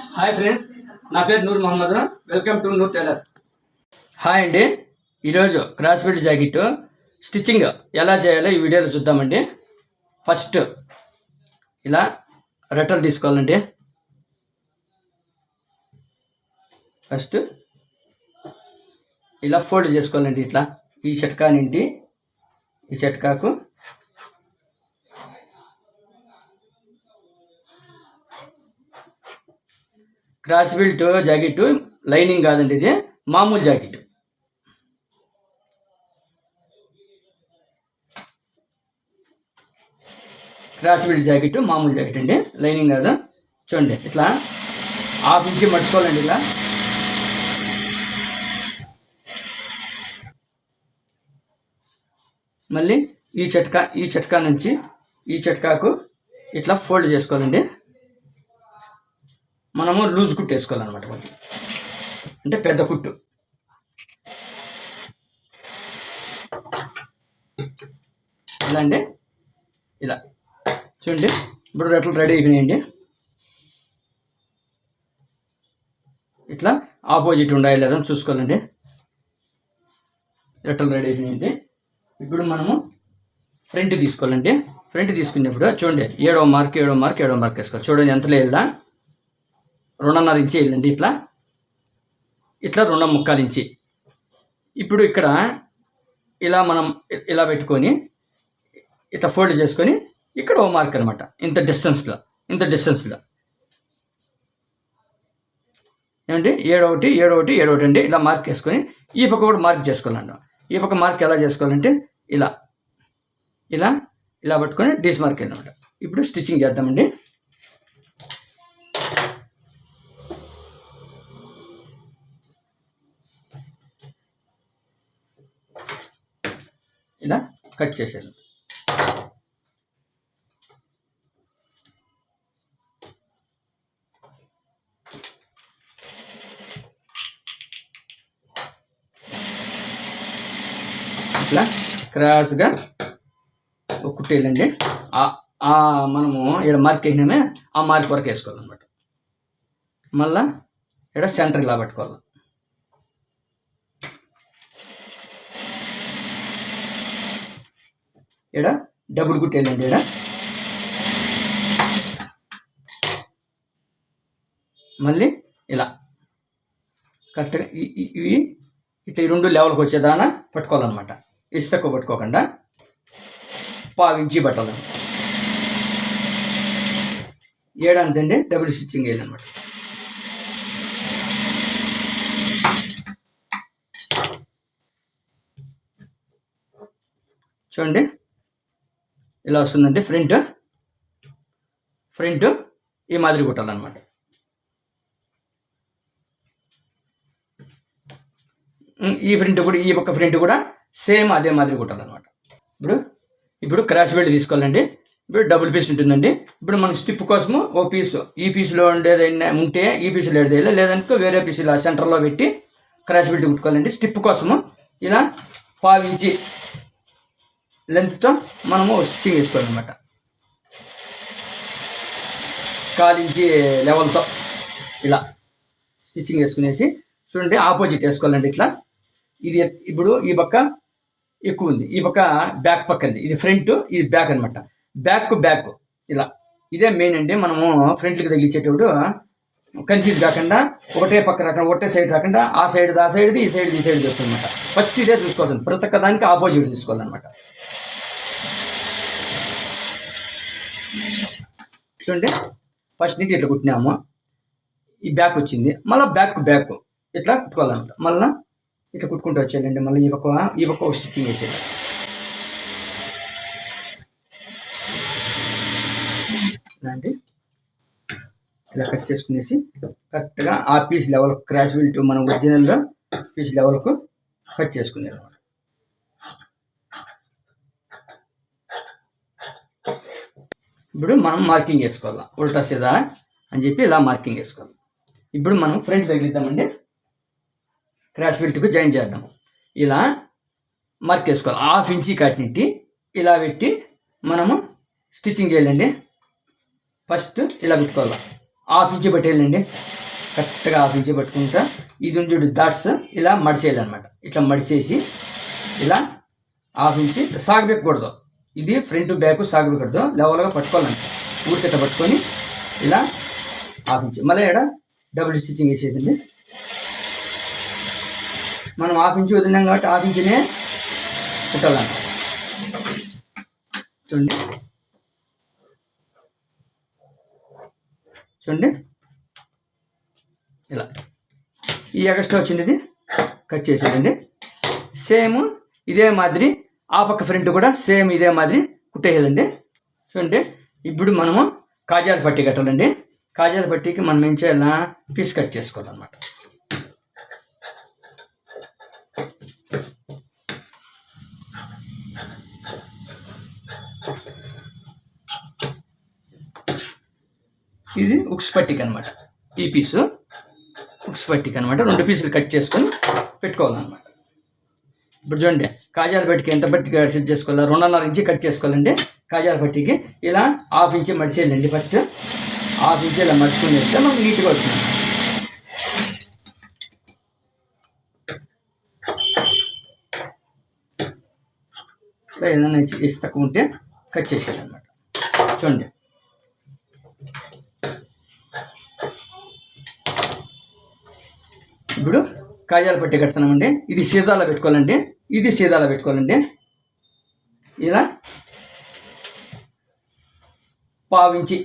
Hi friends నా పేరు Noor Mohammed. Welcome to Noor tailor. Hi అండి. ఈరోజు క్రాస్ ఫిట్ జాకెట్ స్టిచ్చింగ్ ఎలా చేయాలో ఈ వీడియోలో చూద్దామండి. ఫస్ట్ ఇలా రెట్టలు తీసుకోవాలండి. ఫస్ట్ ఇలా ఫోల్డ్ చేసుకోవాలండి ఇట్లా. ఈ షట్కా నింటి ఈ షట్కాకు క్రాస్ బిల్ట్ జాకెట్ లైనింగ్ కాదండి ఇది మామూలు జాకెట్. క్రాస్ బిల్ట్ జాకెట్ మామూలు జాకెట్ అండి లైనింగ్ కాదు. చూడండి ఇట్లా హాఫ్ ఇంచి మడుచుకోవాలండి ఇలా మళ్ళీ ఈ చట్కా ఈ చట్కా నుంచి ఈ చట్కాకు ఇట్లా ఫోల్డ్ చేసుకోవాలండి. మనము లూజ్ కుట్టు వేసుకోవాలన్నమాట కొంచెం అంటే పెద్ద కుట్టు. ఇలా అండి. ఇలా. చూడండి. ఇప్పుడు రెట్లు రెడీ అయిపోయినాయండి. ఇట్లా ఆపోజిట్ ఉండాలి లేదా చూసుకోవాలండి. రెట్టలు రెడీ అయిపోయినాయండి. ఇప్పుడు మనము ఫ్రంట్ తీసుకోవాలండి. ఫ్రంట్ తీసుకునేప్పుడు చూడండి. ఏడవ మార్క్ ఏడవ మార్క్ ఏడవ మార్క్ వేసుకోవాలి. చూడండి ఎంత లేదా? రెండున్నర ఇంచి వెళ్ళండి ఇట్లా. ఇట్లా రెండు ముక్కాలు ఇంచి. ఇప్పుడు ఇక్కడ ఇలా మనం ఇలా పెట్టుకొని ఇట్లా ఫోల్డ్ చేసుకొని ఇక్కడ ఓ మార్క్ అనమాట ఇంత డిస్టెన్స్లో ఇంత డిస్టెన్స్లో ఏమండి? ఏడొకటి ఏడొకటి ఏడొకటి అండి. ఇలా మార్క్ వేసుకొని ఈ పక్క కూడా మార్క్ చేసుకోవాలండి ఈ పక్క మార్క్ ఎలా చేసుకోవాలంటే ఇలా ఇలా ఇలా పట్టుకొని డీస్ మార్క్ అనమాట ఇప్పుడు స్టిచ్చింగ్ చేద్దామండి ఇలా కట్ చేసేది ఇట్లా క్రాస్గా ఒక కుట్టేయాలండి ఆ- మనము ఇక్కడ మార్క్ వేసినామే ఆ మార్క్ వరకు వేసుకోవాలన్నమాట. మళ్ళా ఇక్కడ సెంటర్ ఇలా పెట్టుకోవాలి. ఇక్కడ డబుల్ కుట్టేయాలండి ఇక్కడ మళ్ళీ ఇలా. కరెక్ట్గా ఇవి ఇట్లా ఈ రెండు లెవెల్కి వచ్చేదానా? పట్టుకోవాలన్నమాట. ఇసు తక్కువ పట్టుకోకుండా పావించి పట్టాలి. ఏడంతండి డబుల్ స్టిచ్చింగ్ వేయాలన్నమాట. చూడండి. ఇలా వస్తుందండి ఫ్రంట్ ఫ్రంట్ ఈ మాదిరి కుట్టాలన్నమాట. ఈ ఫ్రంట్ కూడా ఈ పక్క ఫ్రంట్ కూడా సేమ్ అదే మాదిరి కుట్టాలన్నమాట. ఇప్పుడు ఇప్పుడు క్రాష్ బెల్ట్ తీసుకోవాలండి. ఇప్పుడు డబుల్ పీస్ ఉంటుందండి. ఇప్పుడు మన స్టిప్ కోసము ఓ పీస్ ఈ పీస్లో ఉండేదైనా ఉంటే ఈ పీసులో ఏడదేయాలి లేదనుకో వేరే పీస్ ఇలా సెంటర్లో పెట్టి క్రాష్ బెల్ట్ కుట్టుకోవాలండి. స్టిప్ కోసము ఇలా పావించి లెంత్తో మనము స్టిచ్చింగ్ వేసుకోవాలన్నమాట కాలించి లెవెల్తో ఇలా స్టిచ్చింగ్ వేసుకునేసి చూడండి ఆపోజిట్ వేసుకోవాలండి ఇట్లా. ఇది ఇప్పుడు ఈ పక్క ఎక్కువ ఉంది. ఈ పక్క బ్యాక్ పక్క ఉంది ఇది ఫ్రంట్ ఇది బ్యాక్ అనమాట బ్యాక్ బ్యాక్ ఇలా. ఇదే మెయిన్ అండి మనము ఫ్రంట్కి తగిలించేటప్పుడు కన్ఫ్యూజ్ కాకుండా ఒకటే పక్క రాకుండా ఒకటే సైడ్ రాకుండా ఆ సైడ్ ఆ సైడ్ది ఈ సైడ్ ఈ సైడ్ చూస్తుందన్నమాట. ఫస్ట్ ఇదే చూసుకోవాలి ప్రతి ఒక్క దానికి ఆపోజిట్ తీసుకోవాలన్నమాట చూడండి. ఫస్ట్ నుంచి ఇట్లా కుట్టినాము. ఈ బ్యాక్ వచ్చింది. మళ్ళీ బ్యాక్ బ్యాక్ ఇట్లా కుట్టుకోవాలన్నమాట. మళ్ళీ ఇట్లా కుట్టుకుంటూ వచ్చేయాలండి. మళ్ళీ ఈ పక్క ఈ పక్క స్టిచ్చింగ్ వేసేది ఇలాంటి. ఇలా కట్ చేసుకునేసి కరెక్ట్గా ఆ పీస్ లెవెల్ క్రాష్ బిల్ట్ మనం ఒరిజినల్గా పీస్ లెవెల్కు కట్ చేసుకునేది అనమాట ఇప్పుడు మనం మార్కింగ్ వేసుకోవాలి ఉల్టా సీదా అని చెప్పి ఇలా మార్కింగ్ వేసుకోవాలి ఇప్పుడు మనం ఫ్రంట్ తగిలిద్దామండి. క్రాస్ బిల్ట్కు జాయిన్ చేద్దాం ఇలా మార్క్ వేసుకోవాలి హాఫ్ ఇంచి కట్టినట్టి ఇలా పెట్టి మనము స్టిచ్చింగ్ చేయాలండి. ఫస్ట్ ఇలా పెట్టుకోవాలి. హాఫ్ ఇంచ్ పెట్టేయాలండి. కరెక్ట్గా హాఫ్ ఇంచ్ పట్టుకుంటా. ఇది ఉంది చూడు డాట్స్ ఇలా మడిచేయాలన్నమాట ఇట్లా మడిచేసి ఇలా హాఫ్ ఇంచ్ సాగబెక్కకూడదు ఇది ఫ్రంట్ బ్యాక్ సాగబెక్కకూడదు లెవెల్గా పట్టుకోవాలంట. ఊరికి పట్టుకొని ఇలా హాఫ్ ఇంచ్ మళ్ళీ ఇక్కడ డబుల్ స్టిచ్చింగ్ వేసేదండి మనం హాఫ్ ఇంచ్ వదిలినాం కాబట్టి హాఫ్ ఇంచునే కుట్టాలంట చూడండి. చూడండి. ఇలా. ఈ ఎక్స్ట్రా వచ్చింది ఇది. కట్ చేసేదండి సేమ్ ఇదే మాదిరి. ఆ పక్క ఫ్రంట్ కూడా సేమ్ ఇదే మాదిరి కుట్టేసేదండి చూడండి. ఇప్పుడు మనము కాజాల పట్టి కట్టాలండి. కాజాల పట్టికి మనం ఏం చేయాలా? పీస్ కట్ చేసుకోవాలన్నమాట. ఇది ఉక్స్ పట్టిక అనమాట ఈ పీసు ఉక్స్ పట్టిక అనమాట రెండు పీసులు కట్ చేసుకొని పెట్టుకోవాలన్నమాట. ఇప్పుడు చూడండి కాజాల పట్టికి ఎంత పట్టి కట్ చేసుకోవాలి? రెండున్నర ఇంచి కట్ చేసుకోవాలంటే కాజాల పట్టికి ఇలా హాఫ్ ఇంచి మడిచేయాలండి ఫస్ట్ హాఫ్ ఇంచి ఇలా మడుచుకుని వేస్తే మనకు నీట్గా వస్తుంది. ఏదైనా ఇస్తే తక్కువ ఉంటే కట్ చేసేయాలన్నమాట. చూడండి. ఇప్పుడు కాజాలు పట్టి కడుతున్నామండి. ఇది సీదాలో పెట్టుకోవాలండి. ఇది సీదాలో పెట్టుకోవాలండి. ఇలా పావించి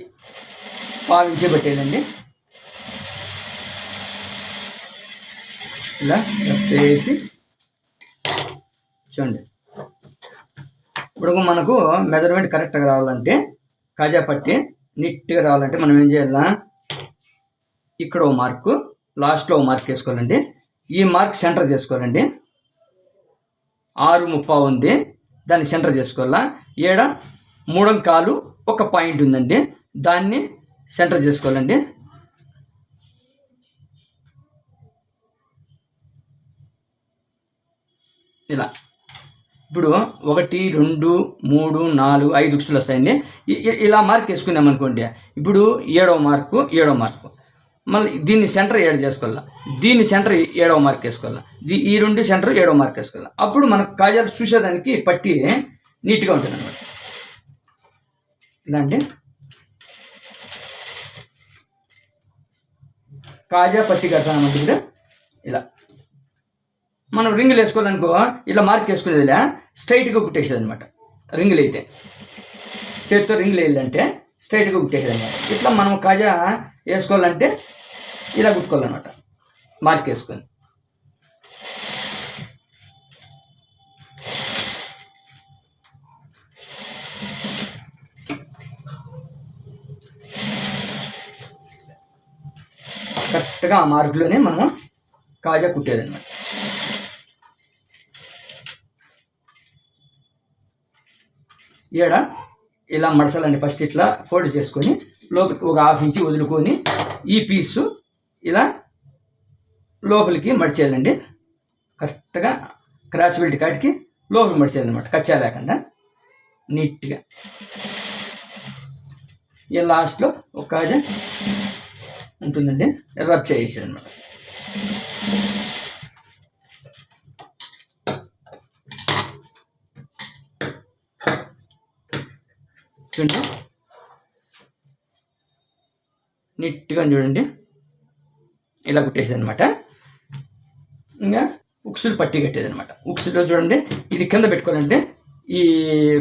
పావించి పెట్టేయాలండి. ఇలా వేసి చూడండి. ఇప్పుడు మనకు మెజర్మెంట్ కరెక్ట్గా రావాలంటే కాజా పట్టి నీట్గా రావాలంటే మనం ఏం చేయాలా? ఇక్కడ ఓ మార్కు లాస్ట్లో మార్క్ వేసుకోవాలండి. ఈ మార్క్ సెంటర్ చేసుకోవాలండి. ఆరు ముప్పా ఉంది. దాన్ని సెంటర్ చేసుకోవాలా? ఏడ? మూడం కాలు ఒక పాయింట్ ఉందండి. దాన్ని సెంటర్ చేసుకోవాలండి. ఇలా. ఇప్పుడు ఒకటి రెండు మూడు నాలుగు ఐదు ఉక్సులు వస్తాయండి. ఇలా మార్క్ వేసుకున్నాం అనుకోండి ఇప్పుడు ఏడవ మార్కు ఏడవ మార్కు. మళ్ళీ దీన్ని సెంటర్ ఏడు చేసుకోవాలా? దీన్ని సెంటర్ ఏడవ మార్క్ వేసుకోవాలా? దీ ఈ రెండు సెంటర్ ఏడవ మార్క్ వేసుకోవాలా? అప్పుడు మనకు కాజాలు చూసేదానికి పట్టి నీట్గా ఉంటుంది అనమాట ఇదండి. కాజా పట్టి కడతామంటే ఇప్పుడు ఇలా. మనం రింగులు వేసుకోవాలనుకో ఇలా మార్క్ వేసుకునేదిలే స్ట్రైట్గా కుట్టేసేది అనమాట రింగులు అయితే. చేతితో రింగులు వేయాలంటే స్ట్రైట్గా కుట్టేసేదన్నమాట. ఇట్లా మనం కాజా వేసుకోవాలంటే ఇలా కుట్టుకోవాలన్నమాట. మార్క్ వేసుకొని కరెక్ట్గా ఆ మార్కులోనే మనం కాజా కుట్టేది ఏడా ఈడ ఇలా మడసాలండి ఫస్ట్ ఇట్లా ఫోల్డ్ చేసుకొని లోపలికి ఒక హాఫ్ ఇంచి వదులుకొని ఈ పీసు ఇలా లోపలికి మడిచేయాలండి. కరెక్ట్గా క్రాస్ బెల్ట్ కాటికి లోపలికి మడిచేయాలన్నమాట. కచ్చా లేకుండా నీట్గా. ఈ లాస్ట్లో ఒక కాజా ఉంటుందండి. రబ్ చేసేయాలన్నమాట. చూడండి. నీట్గా చూడండి. ఇలా కుట్టేసేది అనమాట ఇంకా ఉక్సులు పట్టి కట్టేది అనమాట ఉక్సులో చూడండి ఇది కింద పెట్టుకోవాలంటే ఈ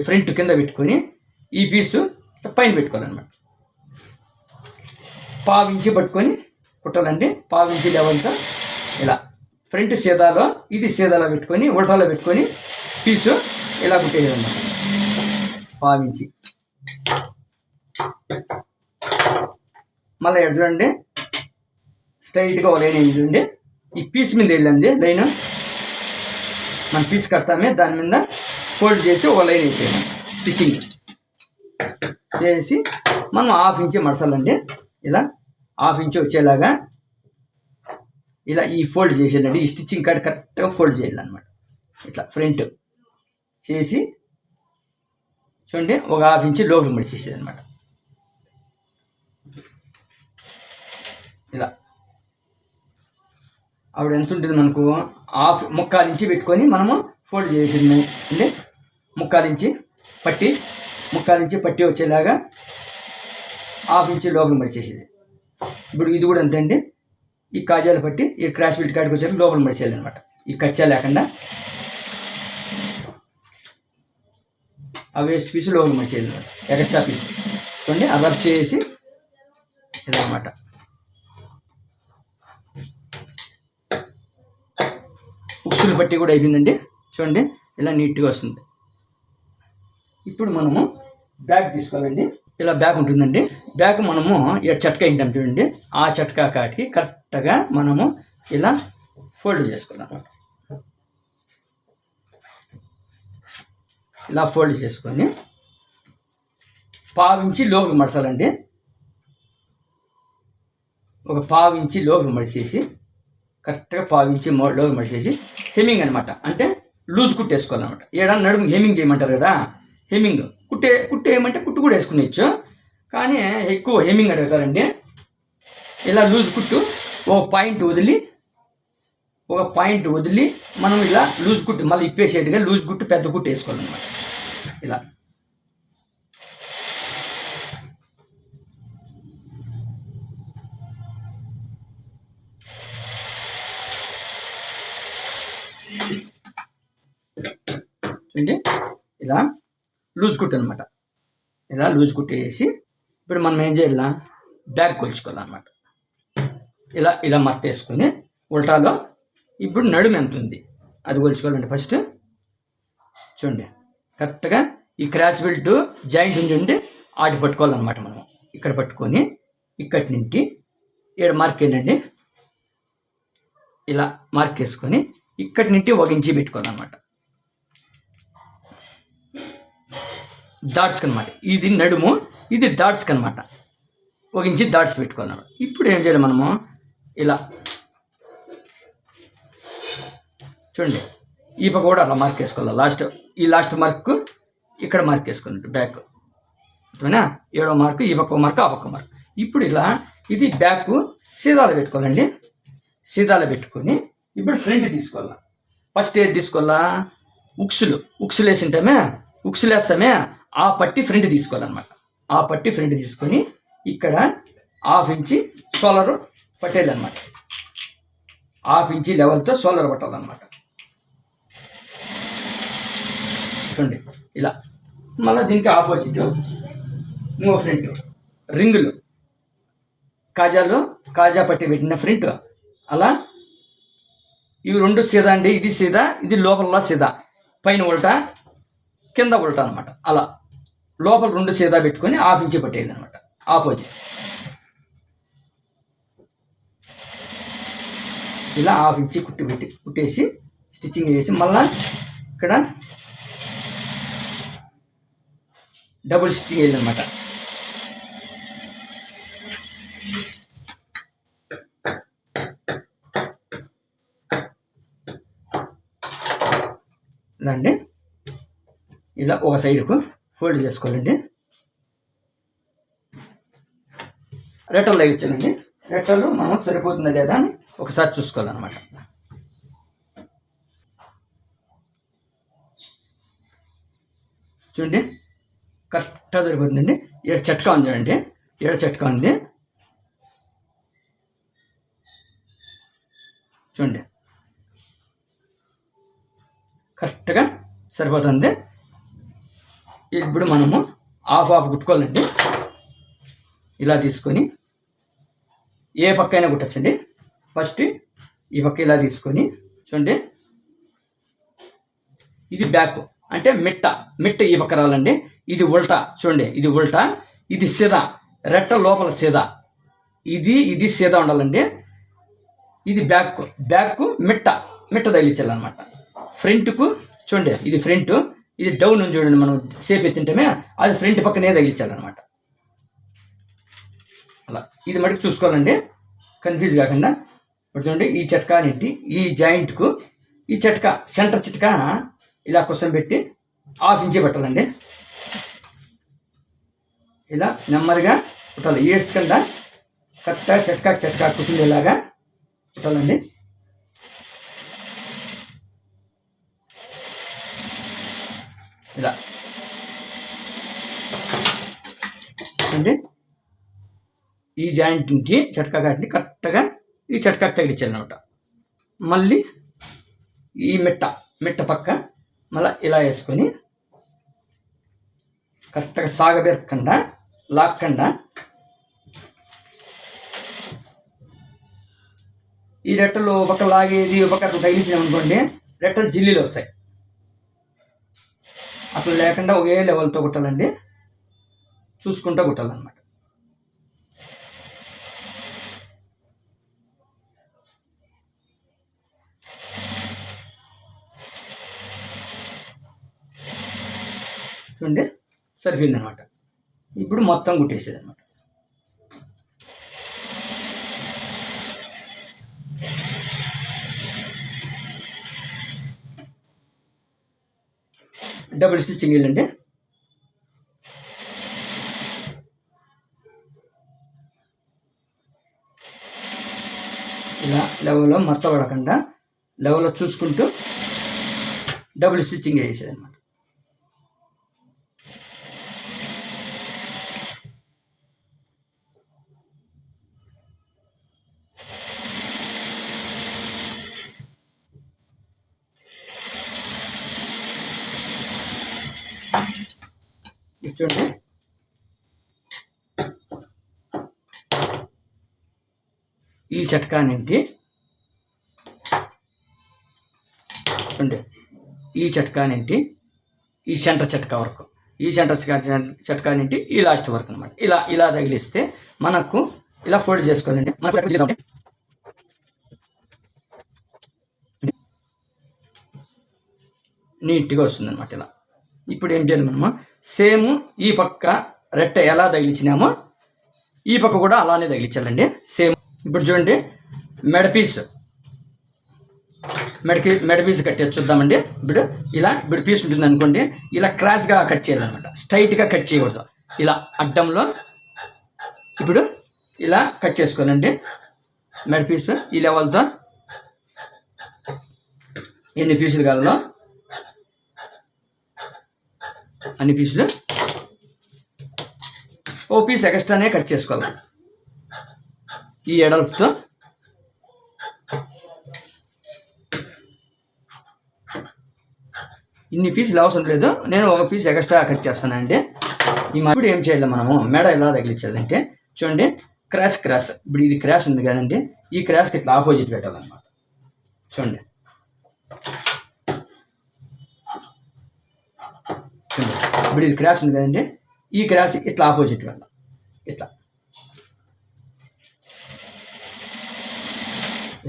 ఫ్రంట్ కింద పెట్టుకొని ఈ పీసు పైన పెట్టుకోవాలన్నమాట. పావించి పట్టుకొని కుట్టాలండి పావించి లెవెల్తో ఇలా ఫ్రంట్ సీదాలో ఇది సీదాలో పెట్టుకొని ఉల్టాలో పెట్టుకొని పీసు ఇలా కుట్టేది అనమాట పావించి మళ్ళీ చూడండి. స్ట్రైట్గా ఒక లైన్ చూడండి. ఈ పీస్ మీద వెళ్ళండి లైన్ మనం పీస్ కడతామే దాని మీద ఫోల్డ్ చేసి ఒక లైన్ వేసేయండి స్టిచ్చింగ్ చేసి మనం హాఫ్ ఇంచ్ మడసాలండి. ఇలా హాఫ్ ఇంచ్ వచ్చేలాగా ఇలా ఈ ఫోల్డ్ చేసేయాలండి ఈ స్టిచ్చింగ్ కార్డ్ కరెక్ట్గా ఫోల్డ్ చేయాలన్నమాట. ఇట్లా ఫ్రంట్ చేసి చూడండి ఒక హాఫ్ ఇంచ్ లోపల మడిచేసేది అనమాట ఇలా. ఆవిడ ఎంత ఉంటుంది మనకు? హాఫ్ ముక్కాలు ఇంచి పెట్టుకొని మనము ఫోల్డ్ చేసింది అంటే ముక్కాలు ఇంచి పట్టి ముక్కాలు ఇంచి పట్టి వచ్చేలాగా హాఫ్ ఇంచి లోపల మడిచేసేది. ఇప్పుడు ఇది కూడా అంతే అండి ఈ కాజాలు పట్టి ఈ క్రాష్ బిల్ట్ కాడికి వచ్చారు లోపల మడిచేయాలి అనమాట ఈ కచ్చా లేకుండా ఆ వేస్ట్ పీస్ లోపల మడిచేయాలి అనమాట ఎక్స్ట్రా పీస్ చూడండి ఆ చేసి ఇదనమాట అనమాట పట్టి కూడా అయిపోయిందండి. చూడండి ఇలా నీట్గా వస్తుంది. ఇప్పుడు మనము బ్యాగ్ తీసుకోవాలండి. ఇలా బ్యాగ్ ఉంటుందండి. బ్యాగ్ మనము ఇక్కడ చట్కా ఏంటాం చూడండి. ఆ చట్కా కాటికి కరెక్ట్గా మనము ఇలా ఫోల్డ్ చేసుకోవాలి. ఇలా ఫోల్డ్ చేసుకొని పావించి లోపలికి మడచాలండి ఒక పావించి లోపలికి మడిసేసి కరెక్ట్గా పావించి మో- మడిచేసి హెమ్మింగ్ అనమాట అంటే లూజ్ కుట్టేసుకోవాలన్నమాట ఏడా నడుము హెమ్మింగ్ చేయమంటారు కదా? హెమ్మింగ్ కుట్టే కుట్టేయమంటే కుట్టు కూడా వేసుకునేచ్చు కానీ ఎక్కువ హెమ్మింగ్ అడుగుతారండి ఇలా లూజ్ కుట్టు ఒక పాయింట్ వదిలి ఒక పాయింట్ వదిలి మనం ఇలా లూజ్ కుట్టు మళ్ళీ ఇప్పేసేట్టుగా లూజ్ కుట్టు పెద్ద కుట్టు వేసుకోవాలన్నమాట. ఇలా. చూడండి. ఇలా లూజ్ కుట్టు అనమాట ఇలా లూజ్ కుట్టేసి ఇప్పుడు మనం ఏం చేయాలా? బ్యాగ్ కొలుచుకోవాలన్నమాట. ఇలా ఇలా మర్తేసుకొని ఉల్టాలో ఇప్పుడు నడుము ఎంత ఉంది? అది కొలుచుకోవాలండి ఫస్ట్. చూడండి. కరెక్ట్గా ఈ క్రాస్ బెల్ట్ జాయింట్ ఉండి ఆటి పట్టుకోవాలన్నమాట మనం ఇక్కడ పట్టుకొని ఇక్కడి నుండి ఇక్కడ మార్క్ ఏంటండి? ఇలా మార్క్ వేసుకొని ఇక్కడి నుండి ఒక ఇంచి పెట్టుకోవాలన్నమాట డాట్స్కి అనమాట ఇది నడుము ఇది డాట్స్కి అనమాట ఒక ఇంచి డాట్స్ పెట్టుకున్నాం ఇప్పుడు ఏం చేయాలి మనము? ఇలా చూడండి. ఈ పక్క కూడా అలా మార్క్ వేసుకోవాలి. లాస్ట్ ఈ లాస్ట్ మార్క్ ఇక్కడ మార్క్ వేసుకున్నట్టు బ్యాక్. ఓకేనా ఏడో మార్కు ఈ పక్క మార్క్ ఆ పక్క మార్క్. ఇప్పుడు ఇలా ఇది బ్యాక్ సీదాలు పెట్టుకోవాలండి. సీదాలు పెట్టుకొని ఇప్పుడు ఫ్రంట్ తీసుకోవాలా? ఫస్ట్ ఏది తీసుకోవాలా? ఉక్సులు. ఉక్సులు వేసింటామే? ఉక్సులు వేస్తామే? ఆ పట్టి ఫ్రంట్ తీసుకోవాలన్నమాట. ఆ పట్టి ఫ్రంట్ తీసుకొని ఇక్కడ హాఫ్ ఇంచి సోలర్ పట్టేదన్నమాట హాఫ్ ఇంచి లెవెల్తో సోలర్ పట్టాలన్నమాట. చూడండి ఇలా. మళ్ళీ దీనికి ఆపోజిట్. ఇంకో ఫ్రంట్. రింగులు. కాజాలు కాజా పట్టి పెట్టిన ఫ్రంట్. అలా ఇవి రెండు సీదా అండి. ఇది సీదా ఇది లోపల సీదా. పైన ఉల్టా కింద ఉల్టా అనమాట అలా. లోపల రెండు సీదా పెట్టుకొని హాఫ్ ఇంచి పట్టేది అనమాట ఆపోజిట్ ఇలా హాఫ్ ఇంచి కుట్టి పెట్టి కుట్టేసి స్టిచ్చింగ్ చేసి మళ్ళా ఇక్కడ డబుల్ స్టిచ్చింగ్ వేయాలన్నమాట ఇలా అండి ఇలా ఒక సైడ్కు ఫోల్డ్ చేసుకోవాలండి. రెట్టలు ఇచ్చానండి రెటర్లో మనం సరిపోతుందా లేదా అని ఒకసారి చూసుకోవాలన్నమాట. చూడండి. కరెక్ట్గా సరిపోతుందండి. ఏడు చెట్కా ఉంది చూడండి. ఏడు చెట్కా ఉంది. చూడండి. కరెక్ట్గా సరిపోతుంది. ఇప్పుడు మనము హాఫ్ ఆఫ్ కుట్టుకోవాలండి. ఇలా తీసుకొని ఏ పక్క అయినా కుట్టచ్చండి. ఫస్ట్ ఈ పక్క ఇలా తీసుకొని చూడండి. ఇది బ్యాక్ అంటే మిట్ట మిట్ట ఈ పక్క రావాలండి ఇది ఉల్టా చూడండి. ఇది ఉల్టా ఇది సిదా రెట్ట లోపల సిదా. ఇది ఇది సీదా ఉండాలండి. ఇది బ్యాక్ బ్యాక్ మిట్ట మిట్ట తగిలించాలన్నమాట. ఫ్రంట్కు చూడండి ఇది ఫ్రంట్ ఇది డౌన్ ఉంది చూడండి మనం సేప్ ఎత్తింటమే అది ఫ్రంట్ పక్కనే తగిలించాలన్నమాట. అలా ఇది మటుకు చూసుకోవాలండి కన్ఫ్యూజ్ కాకుండా. ఇప్పుడు చూడండి ఈ చట్కా నెట్టి ఈ జాయింట్కు ఈ చట్కా సెంటర్ చిట్కా ఇలా కోసం పెట్టి హాఫ్ ఇంచే పెట్టాలండి. ఇలా నెమ్మదిగా పెట్టాలి ఇయర్స్ కింద కరెక్ట్గా చెట్కా చెట్కా కుటుంబేలాగా పుట్టాలండి. ఇలా అంటే ఈ జాయింట్కి చెట్క కాటిని కరెక్ట్గా ఈ చెట్కాకి తగిలించాలన్నమాట మళ్ళీ ఈ మిట్ట మిట్ట పక్క మళ్ళీ ఇలా వేసుకొని కరెక్ట్గా సాగబెరకుండా లాక్కుండా ఈ రెట్టలు ఒక లాగేది ఒక పక్క అనుకోండి రెట్టలు జిల్లీలు వస్తాయి. అట్లా లేకుండా ఒకే లెవెల్తో కుట్టాలండి. చూసుకుంటూ కుట్టాలన్నమాట. చూడండి సరిపోయింది అనమాట ఇప్పుడు మొత్తం కుట్టేసేది అనమాట డబుల్ స్టిచ్చింగ్ వెళ్ళండి ఇలా లెవెల్లో మత్త పడకుండా లెవెల్లో చూసుకుంటూ డబుల్ స్టిచ్చింగ్ వేసేది అనమాట చూడండి ఈ చట్కా ఏంటి? చూడండి. ఈ చట్కా ఏంటి? ఈ సెంటర్ చిట్కా వరకు. ఈ సెంటర్ చట్కా ఏంటి? ఈ లాస్ట్ వరకు అనమాట ఇలా ఇలా తగిలిస్తే మనకు ఇలా ఫోల్డ్ చేసుకోవాలండి. మనకు నీట్గా వస్తుంది అనమాట ఇలా. ఇప్పుడు ఏం చేయాలి మనము? సేమ్ ఈ పక్క రెట్ట ఎలా తగిలించినామో ఈ పక్క కూడా అలానే తగిలించాలండి. సేమ్ ఇప్పుడు చూడండి మెడపీస్ మెడకి మెడపీస్ కట్టే చూద్దామండి. ఇప్పుడు ఇలా ఇప్పుడు పీస్ ఉంటుంది అనుకోండి ఇలా క్రాస్గా కట్ చేయాలన్నమాట. స్ట్రైట్గా కట్ చేయకూడదు. ఇలా అడ్డంలో ఇప్పుడు ఇలా కట్ చేసుకోవాలండి మెడ పీస్ ఈ లెవెల్తో ఎన్ని పీసులు కావాలో అన్ని పీసులు ఓ పీస్ ఎక్స్ట్రానే కట్ చేసుకోవాలి. ఈ ఎడల్పుతో ఇన్ని పీసులు అవసరం లేదు. నేను ఒక పీస్ ఎక్స్ట్రా కట్ చేస్తానండి ఈ మ- ఇప్పుడు ఏం చేయాలి మనము? మెడ ఎలా తగిలించాలంటే చూడండి. Cross cross. ఇప్పుడు ఇది క్రాస్ ఉంది కదండి. ఈ క్రాస్కి ఇట్లా ఆపోజిట్ పెట్టాలన్నమాట. చూడండి. చూడండి. ఇప్పుడు ఇది క్రాస్ ఉంది కదండి. ఈ క్రాస్ ఇట్లా ఆపోజిట్ వెళ్ళాలి ఇట్లా.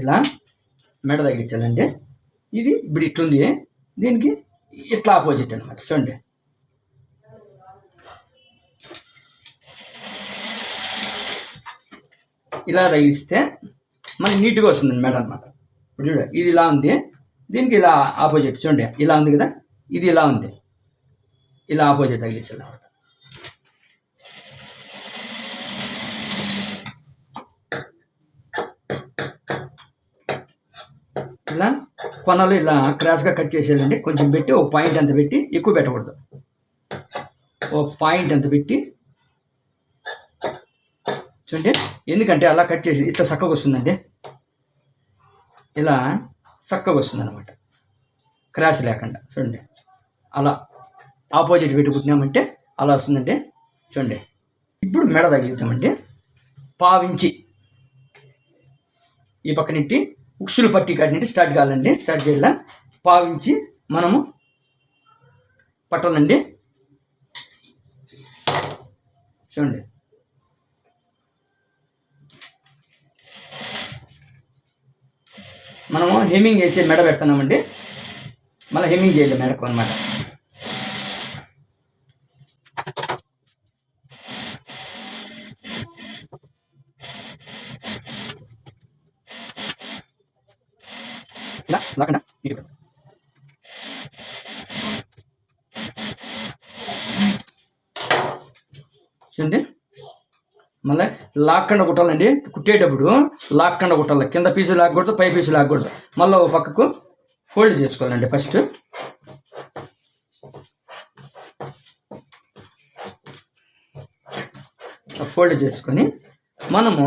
ఇలా మెడ తగిలించాలండి ఇది ఇప్పుడు ఇట్లుంది దీనికి ఇట్లా ఆపోజిట్ అనమాట చూడండి. ఇలా తగిలిస్తే మనకి నీట్గా వస్తుంది మెడ అనమాట ఇప్పుడు చూడ ఇది ఇలా ఉంది. దీనికి ఇలా ఆపోజిట్ చూడండి ఇలా ఉంది కదా? ఇది ఇలా ఉంది. ఇలా ఆపోజిట్ తగిలించాలి ఇట్లా ఇలా కొనలు ఇలా క్రాస్గా కట్ చేసేయాలండి కొంచెం పెట్టి ఒక పాయింట్ అంత పెట్టి ఎక్కువ పెట్టకూడదు. ఒక పాయింట్ అంత పెట్టి చూడండి ఎందుకంటే అలా కట్ చేసి ఇట్లా చక్కగా వస్తుందండి ఇలా చక్కగా వస్తుంది అనమాట క్రాష్ లేకుండా చూడండి అలా ఆపోజిట్ పెట్టుకుంటున్నామంటే అలా వస్తుందండి చూడండి ఇప్పుడు మెడ తగిలిద్దామండి పావించి ఈ పక్క ఉక్సులు పట్టి కాడి నుండి స్టార్ట్ కావాలండి. స్టార్ట్ చేయాల? పావించి మనము పట్టాలండి. చూడండి. మనము హెమ్మింగ్ వేసి మెడ పెడుతున్నామండి. మళ్ళీ హెమ్మింగ్ చేయాలి మెడకు అనమాట ఇలా లాకుండా ఇటు పెట్టు. చూడండి మళ్ళీ లాక్కండ కుట్టాలండి కుట్టేటప్పుడు లాక్కండ కుట్టాలి కింద పీసు లాక్కూడదు పై పీసు లాక్కూడదు మళ్ళీ ఒక పక్కకు ఫోల్డ్ చేసుకోవాలండి ఫస్ట్. ఫోల్డ్ చేసుకొని మనము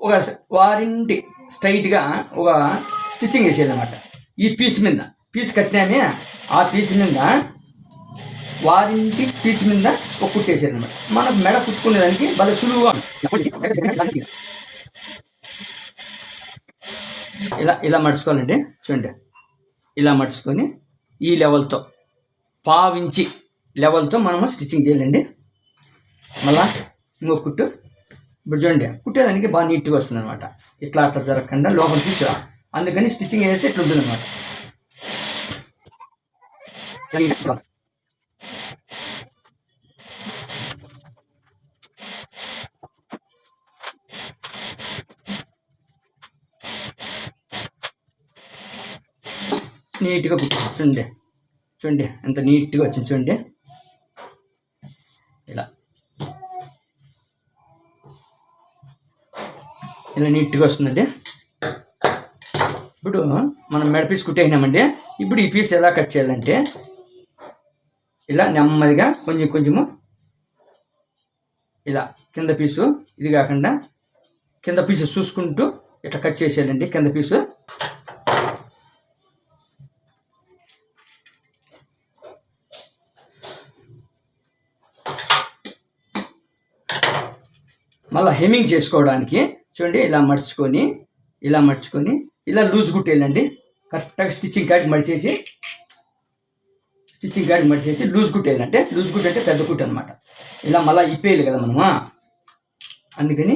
ఒక వారింటి స్ట్రైట్గా ఒక స్టిచ్చింగ్ వేసేదన్నమాట ఈ పీస్ మీద పీస్ కట్టినామే ఆ పీస్ మీద వారింటి పీస్ మీద ఒక కుట్టేసారు అనమాట మనం మెడ కుట్టుకునేదానికి బాగా సులువుగా ఇలా ఇలా మడుచుకోవాలండి. చూడండి. ఇలా మడుచుకొని ఈ లెవెల్తో పావించి లెవెల్తో మనము స్టిచ్చింగ్ చేయాలండి. మళ్ళా ఇంకో కుట్టు. ఇప్పుడు చూడండి. కుట్టేదానికి బాగా నీట్గా వస్తుంది అనమాట ఇట్లా అట్లా జరగకుండా లోపల తీసుకురా అందుకని స్టిచ్చింగ్ వేసి ఇట్లా ఉంటుంది అనమాట నీట్గా చూడండి. చూడండి ఎంత నీట్గా వచ్చింది చూడండి. ఇలా. ఇలా నీట్గా వస్తుందండి. ఇప్పుడు మనం మెడ పీస్ కుట్టేసినామండి ఇప్పుడు ఈ పీస్ ఎలా కట్ చేయాలంటే ఇలా నెమ్మదిగా కొంచెం కొంచెము ఇలా కింద పీసు ఇది కాకుండా కింద పీసు చూసుకుంటూ ఇట్లా కట్ చేసేయాలండి. కింద పీసు హెమ్మింగ్ చేసుకోవడానికి చూడండి ఇలా మడుచుకొని ఇలా మడుచుకొని ఇలా లూజ్ కుట్టేయాలండి కరెక్ట్గా స్టిచ్చింగ్ కాడికి మడిచేసి స్టిచ్చింగ్ కాడికి మడిచేసి లూజ్ కుట్టేయాలంటే లూజ్ కుట్టు అంటే పెద్ద కుట్టు అనమాట ఇలా మళ్ళీ ఇప్పేయాలి కదా మనము. అందుకని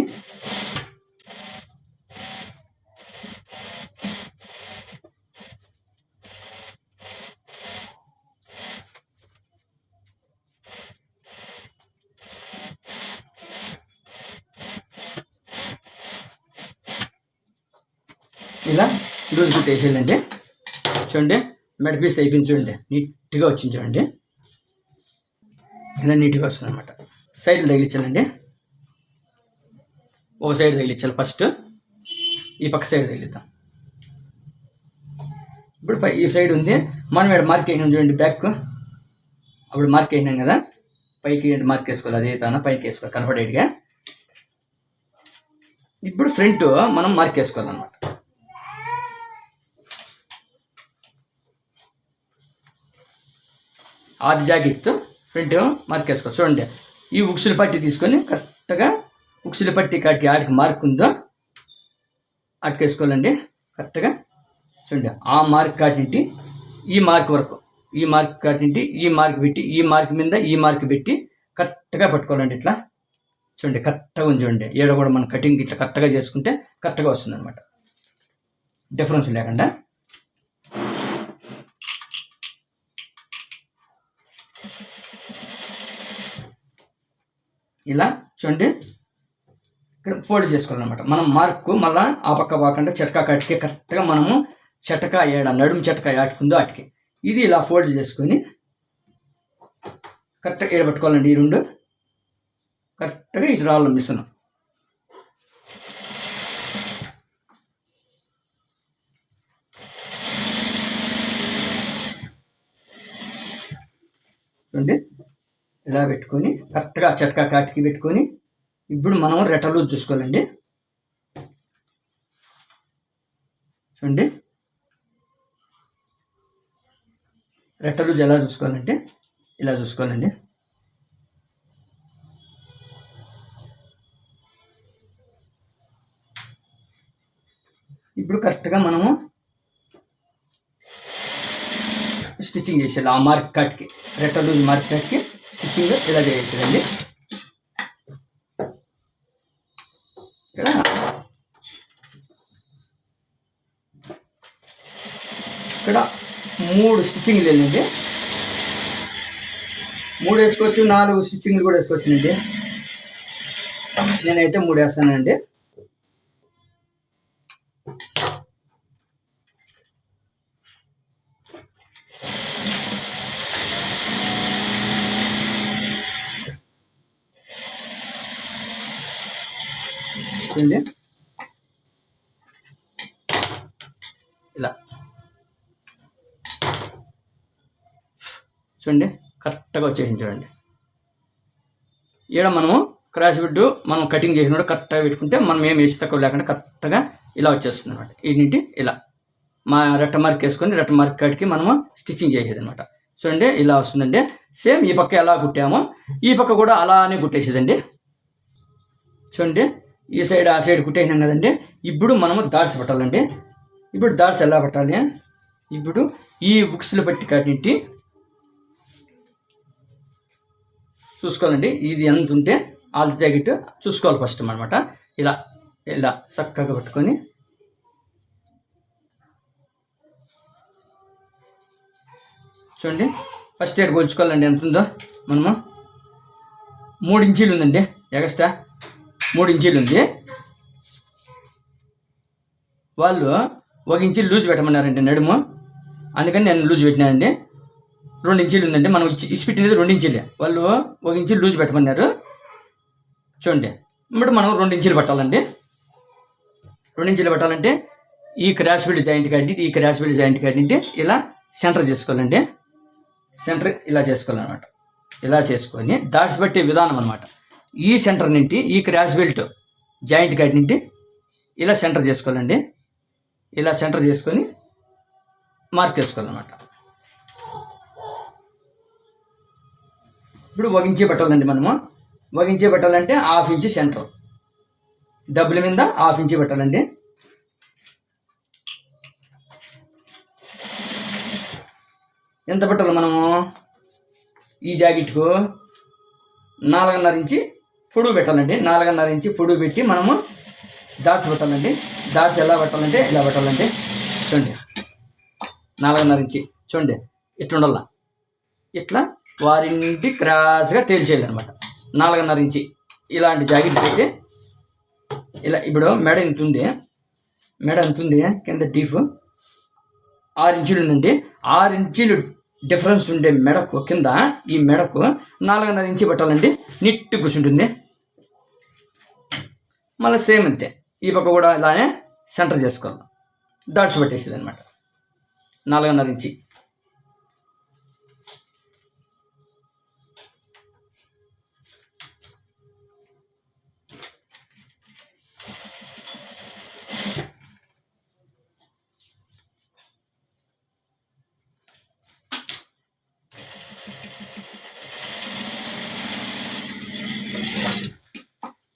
ఇలా లూజ్ కుట్ వేసేయాలండి చూడండి మెడ పీస్ అయిపోయింది చూడండి నీట్గా వచ్చింది చూడండి. ఇలా నీట్గా వస్తుంది అనమాట సైడ్లు తగిలించాలండి. ఒక సైడ్ తగిలించాలి ఫస్ట్. ఈ పక్క సైడ్ తగిలిద్దాం. ఇప్పుడు పై ఈ సైడ్ ఉంది. మనం ఇక్కడ మార్క్ అయినాం చూడండి బ్యాక్ అప్పుడు మార్క్ అయినాం కదా. పైకి మార్క్ వేసుకోవాలి? అదే తన? పైకి వేసుకోవాలి. కనపడేటిగా ఇప్పుడు ఫ్రంట్ మనం మార్క్ వేసుకోవాలన్నమాట. ఆది జాకెట్తో ఫ్రంట్ మార్క్ వేసుకో చూడండి. ఈ ఉక్సులు పట్టి తీసుకొని కరెక్ట్గా ఉక్సులు పట్టి కాటికి ఆడికి మార్క్ ఉందో అటుకేసుకోవాలండి. కరెక్ట్గా చూడండి. ఆ మార్క్ కాటింటి ఈ మార్క్ వరకు. ఈ మార్క్ కాటింటి ఈ మార్క్ పెట్టి ఈ మార్క్ మీద ఈ మార్క్ పెట్టి కరెక్ట్గా పట్టుకోవాలండి ఇట్లా. చూడండి కరెక్ట్గా ఉంది చూడండి. ఏడ కూడా మనం కటింగ్ ఇట్లా కరెక్ట్గా చేసుకుంటే కరెక్ట్గా వస్తుంది అనమాట డిఫరెన్స్ లేకుండా. ఇలా చూడండి. ఇక్కడ ఫోల్డ్ చేసుకోవాలన్నమాట. మనం మార్కు మళ్ళా ఆ పక్క పోకుండా చెట్కా కట్టికి కరెక్ట్గా మనము చెటక ఏడ నడుము చెటక ఆటుకుందో అటుకి. ఇది ఇలా ఫోల్డ్ చేసుకొని కరెక్ట్గా ఏడబెట్టుకోవాలండి ఈ రెండు? కరెక్ట్గా ఇది రాళ్ళు మిషన్. చూడండి. ఇలా పెట్టుకొని కరెక్ట్గా చట్కా కాటికి పెట్టుకొని ఇప్పుడు మనం రెటలు చూసుకోవాలండి. చూడండి. రెట్టలు ఎలా చూసుకోవాలంటే ఇలా చూసుకోవాలండి. ఇప్పుడు కరెక్ట్గా మనము స్టిచ్చింగ్ చేసేది ఆ మార్క్ కట్కి రెట్టలు మార్క్ కట్కి. స్టిచ్చింగ్ ఇలా చేసేదండి ఇక్కడ. ఇక్కడ మూడు స్టిచ్చింగ్లు వెళ్ళండి మూడు వేసుకోవచ్చు నాలుగు స్టిచ్చింగ్లు కూడా వేసుకోవచ్చునండి. నేనైతే మూడు వేస్తానండి. చూడండి ఇలా. చూడండి కరెక్ట్గా వచ్చేసింది చూడండి. ఈడ మనము క్రాస్ బిడ్డు మనం కటింగ్ చేసినప్పుడు కరెక్ట్గా పెట్టుకుంటే మనం ఏం వేసి తక్కువ లేకుండా కరెక్ట్గా ఇలా వచ్చేస్తుంది అనమాట ఏంటి ఇలా. మా రెట్ట మార్క్ వేసుకొని రెట్ట మార్క్ కట్కి మనము స్టిచ్చింగ్ చేసేది అనమాట చూడండి ఇలా వస్తుందండి. సేమ్ ఈ పక్క ఎలా కుట్టామో ఈ పక్క కూడా అలానే కుట్టేసేదండి. చూడండి ఈ సైడ్ ఆ సైడ్ కుట్టేసినాం కదండి. ఇప్పుడు మనము దాడ్స్ పట్టాలండి. ఇప్పుడు దాడ్స్ ఎలా పట్టాలి? ఇప్పుడు ఈ బుక్స్లో పెట్టి కట్టి చూసుకోవాలండి. ఇది ఎంత ఉంటే ఆల్ జాకెట్ చూసుకోవాలి ఫస్ట్ అనమాట ఇలా ఇలా చక్కగా పట్టుకొని చూడండి. ఫస్ట్ ఎయిడ్ పోల్చుకోవాలండి. ఎంత ఉందో మనము. మూడు ఇంచీలు ఉందండి. ఎగస్ట్రా. మూడు ఇంచీలు ఉంది వాళ్ళు ఒక ఇంచీ లూజ్ పెట్టమన్నారండి నడుము. అందుకని నేను లూజ్ పెట్టినానండి. రెండు ఇంచీలు ఉందండి మనం ఇచ్చి పెట్టినది రెండు ఇంచీలే వాళ్ళు ఒక ఇంచీ లూజ్ పెట్టమన్నారు. చూడండి. ఇప్పుడు మనం రెండు ఇంచీలు పెట్టాలండి. రెండు ఇంచీలు పెట్టాలంటే ఈ క్రాస్ బిల్డ్ జాయింట్ కాడి ఈ క్రాస్ బిల్డ్ జాయింట్ కాడి ఇలా సెంటర్ చేసుకోవాలండి. సెంటర్ ఇలా చేసుకోవాలన్నమాట. ఇలా చేసుకొని దాట్స్ బట్టే విధానం అనమాట ఈ సెంటర్ నుండి ఈ క్రాస్ బెల్ట్ జాయింట్ గైడ్ నుండి ఇలా సెంటర్ చేసుకోవాలండి. ఇలా సెంటర్ చేసుకొని మార్క్ వేసుకోవాలన్నమాట ఇప్పుడు వగించే పెట్టాలండి మనము. వగించే పెట్టాలంటే హాఫ్ ఇంచ్ సెంటర్ డబ్బుల మీద హాఫ్ ఇంచ్ పెట్టాలండి. ఎంత పెట్టాలి మనము? ఈ జాకెట్కు నాలుగున్నర ఇంచి పొడుగు పెట్టాలండి. నాలుగున్నర ఇంచి పొడుగు పెట్టి మనము డాట్స్ పెట్టాలండి. డాట్స్ ఎలా పెట్టాలంటే ఇలా పెట్టాలండి చూడండి. నాలుగున్నర ఇంచి చూడండి. ఇట్లుండాల ఇట్లా వారింటి క్రాస్గా తేల్చేయాలి అనమాట నాలుగున్నర ఇంచి ఇలాంటి జాకెట్ పెట్టి ఇలా ఇప్పుడు మెడ ఇంత ఉంది? మెడ ఎంత ఉంది? కింద డీఫ్ ఆరు ఇంచులు ఉందండి. ఆరు ఇంచులు డిఫరెన్స్ ఉండే మెడకు కింద ఈ మెడకు నాలుగున్నర ఇంచి పెట్టాలండి. నిట్టు కూర్చుంటుంది. మళ్ళీ సేమ్ అంతే. ఈ పక్క కూడా ఇలానే సెంటర్ చేసుకోవాలి. డాట్స్ పెట్టేసేది అనమాట నాలుగున్నర ఇంచి.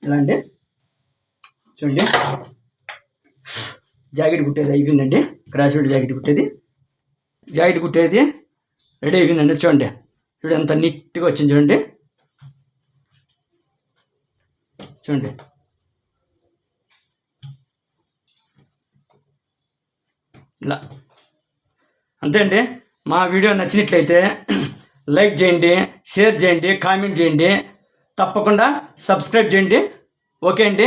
ఎలా అంటే? చూడండి. జాకెట్ కుట్టేది అయిపోయిందండి. క్రాస్ ఫిట్ జాకెట్ కుట్టేది. జాకెట్ కుట్టేది రెడీ అయిపోయిందండి. చూడండి. చూడండి ఎంత నీట్గా వచ్చింది చూడండి. చూడండి. ఇలా. అంతే అండి. మా వీడియో నచ్చినట్లయితే లైక్ చేయండి షేర్ చేయండి కామెంట్ చేయండి. తప్పకుండా సబ్స్క్రైబ్ చేయండి. ఓకే అండి.